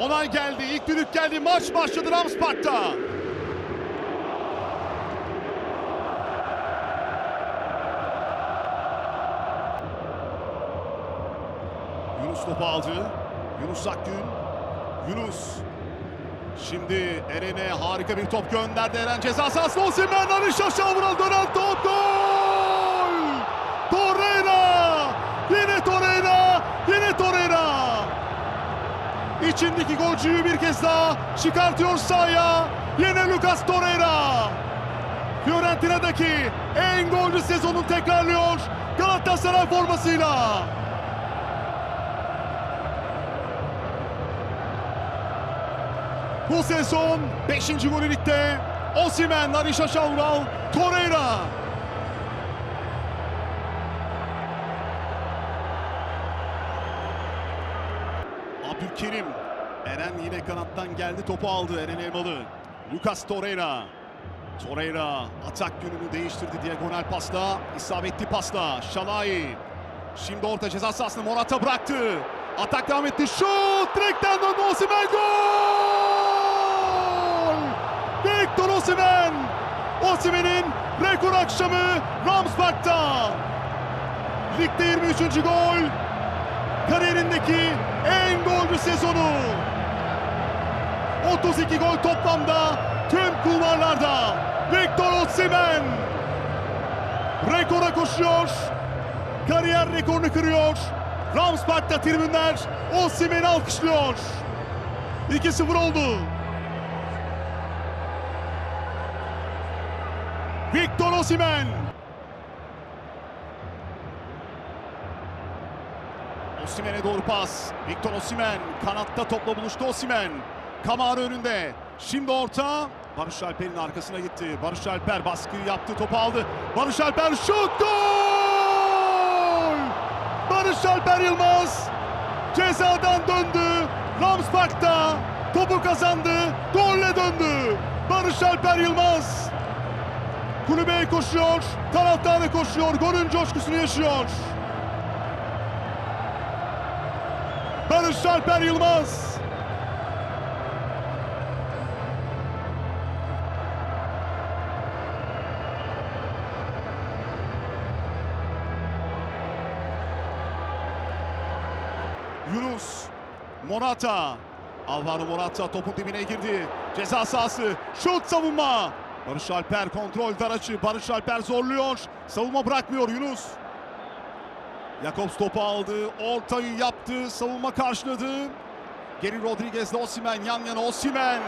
Onay geldi. İlk düdük geldi. Maç başladı Rams Park'ta. Yunus topu aldı. Yunus Akgün. Yunus. Şimdi Eren'e harika bir top gönderdi. Eren ceza sahasına Osimhen Arış aşağı vuran dönen top gol! Torreira! Yine Torreira! Yine Torreira! İçindeki golcüyü bir kez daha çıkartıyor sahaya. Yine Lucas Torreira. Fiorentina'daki en golcü sezonunu tekrarlıyor Galatasaray formasıyla. Bu sezon 5. golü ligde Osimhen, Arişa Şavral, Torreira. Abdülkerim. Eren yine kanattan geldi topu aldı Eren Elmalı. Lucas Torreira. Torreira atak yönünü değiştirdi diagonal pasla. isabetli pasla. Şalai. Şimdi orta ceza sahasını Morata bıraktı. Atak devam etti. Şut! Direkten döndü Osimhen gol! Victor Osimhen! Osimhen'in rekor akşamı Rams Park'ta. Ligde 23. gol. Kariyerindeki en golcü sezonu. 32 gol toplamda tüm kulvarlarda. Victor Osimhen rekora koşuyor. Kariyer rekorunu kırıyor. Rams Park'ta tribünler Osimhen'i alkışlıyor. 2-0 oldu. Victor Osimhen. Osimhen'e doğru pas. Victor Osimhen kanatta topla buluştu Osimhen. Kamara önünde. Şimdi orta. Barış Alper'in arkasına gitti. Barış Alper baskıyı yaptı, topu aldı. Barış Alper şut gol! Barış Alper Yılmaz cezadan döndü. Rams topu kazandı. Golle döndü. Barış Alper Yılmaz kulübeye koşuyor. Taraftarı koşuyor. Golün coşkusunu yaşıyor. Barış Alper Yılmaz. Yunus. Morata. Alvaro Morata topun dibine girdi. Ceza sahası. Şut savunma. Barış Alper kontrol daracı. Barış Alper zorluyor. Savunma bırakmıyor Yunus. Jakobs topu aldı. Ortayı yaptı. Savunma karşıladı. Geri Rodriguez'le Osimhen yan yana Osimhen.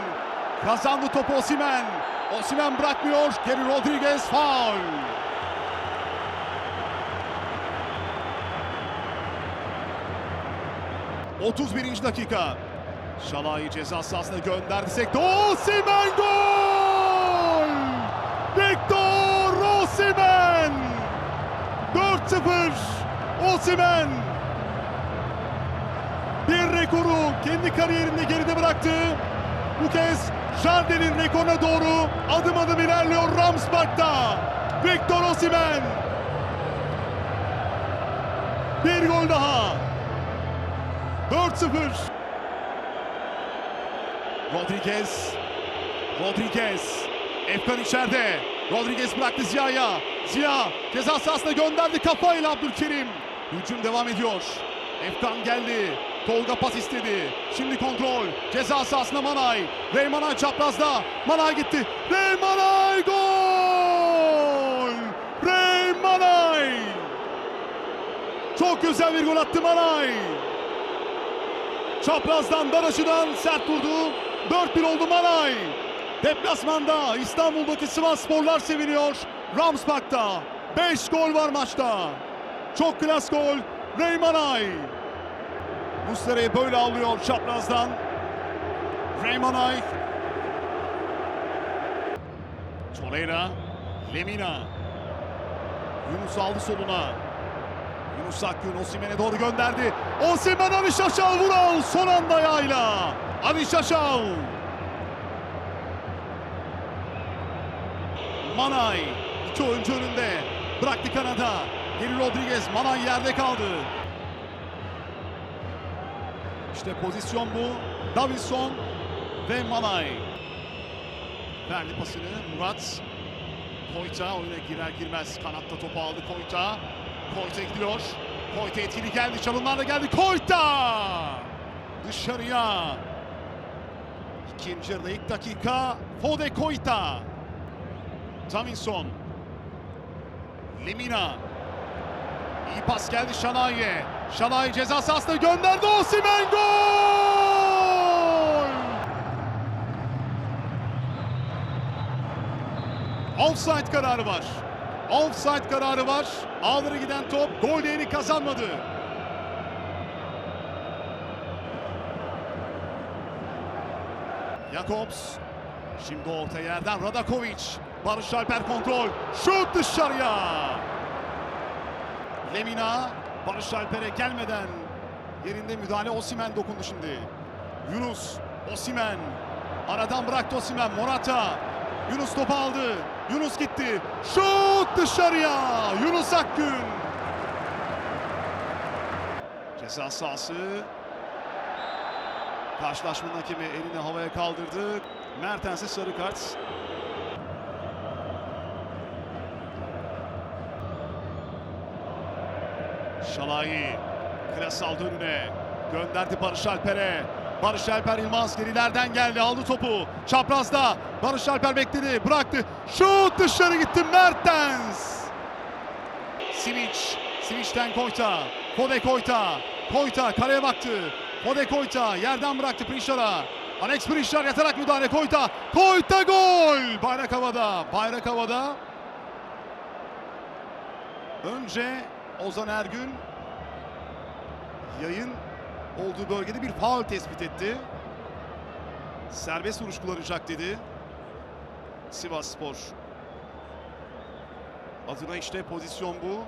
Kazandı topu Osimhen. Osimhen bırakmıyor. Geri Rodriguez faul. ...31. dakika. Şalai ceza sahasına gönderdi. Sekte Osimhen gol! Victor Osimhen! 4-0 Osimhen! Bir rekoru kendi kariyerinde geride bıraktı. Bu kez Jardel'in rekoruna doğru adım adım ilerliyor Rams Park'ta. Victor Osimhen! Bir gol daha. 4-0. Rodriguez. Rodriguez. Efkan içeride. Rodriguez bıraktı Ziya'ya. Ziya ceza sahasına gönderdi kafayla Abdülkerim. Hücum devam ediyor. Efkan geldi. Tolga pas istedi. Şimdi kontrol. Ceza sahasına Manay. Rey Manay çaprazda. Manay gitti. Rey Manay gol! Rey Manay! Çok güzel bir gol attı Manay. Çaprazdan dar sert vurdu. 4-1 oldu Manay. Deplasmanda İstanbul'daki Sivas Sporlar seviniyor. Rams Park'ta 5 gol var maçta. Çok klas gol. Rey Manay. Muslera'yı böyle alıyor çaprazdan. Rey Manay. Torreira. Lemina. Yunus aldı soluna. Yunus Akgün Osimhen'e doğru gönderdi. Osimhen Ali Şaşal Vural son anda ayağıyla. Ali Şaşal. Manay. iki oyuncu önünde. Bıraktı kanada. Geri Rodriguez. Manay yerde kaldı. İşte pozisyon bu. Davinson ve Malay. Verdi pasını Murat. Koyta oyuna girer girmez kanatta topu aldı Koyta. Koyta gidiyor. Koyta etkili geldi. Çalımlarla geldi. Koyta! Dışarıya. İkinci yarıda ilk dakika. Fode Koyta. Davinson. Lemina. İyi pas geldi Şanay'e. Şanay ceza sahasına gönderdi. Osimhen gol! Offside kararı var. Offside kararı var. Ağlara giden top gol değeri kazanmadı. Jakobs. Şimdi orta yerden Radakovic. Barış Alper kontrol. Şut dışarıya. Lemina Barış Alper'e gelmeden yerinde müdahale Osimen dokundu şimdi. Yunus Osimen aradan bıraktı Osimen Morata Yunus topu aldı. Yunus gitti. Şut dışarıya. Yunus Akgün. Ceza sahası. Karşılaşmanın hakemi elini havaya kaldırdı. Mertens'e sarı kart. Şalayi klas aldı önüne. Gönderdi Barış Alper'e. Barış Alper Yılmaz gerilerden geldi. Aldı topu. Çaprazda. Barış Alper bekledi. Bıraktı. Şut dışarı gitti Mertens. Simic. Simic'ten Koyta. Kode Koyta. Koyta kaleye baktı. Kode Koyta yerden bıraktı Prişar'a. Alex Prişar yatarak müdahale Koyta. Koyta gol. Bayrak havada. Bayrak havada. Önce Ozan Ergün yayın olduğu bölgede bir faul tespit etti. Serbest vuruş kullanacak dedi. Sivas Spor. Adına işte pozisyon bu.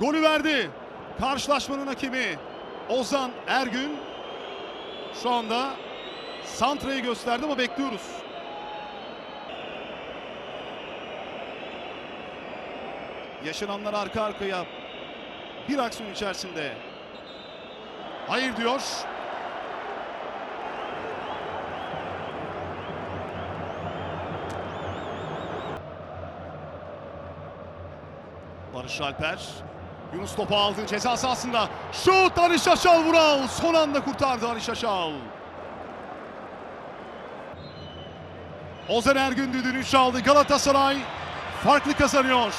Golü verdi. Karşılaşmanın hakemi Ozan Ergün. Şu anda Santra'yı gösterdi ama bekliyoruz. Yaşananlar arka arkaya bir aksiyon içerisinde. Hayır diyor. Barış Alper. Yunus topu aldı ceza sahasında. Şut Ali Şaşal Vural. Son anda kurtardı Ali Şaşal. Ozan Ergün düdüğünü çaldı. Galatasaray farklı kazanıyor.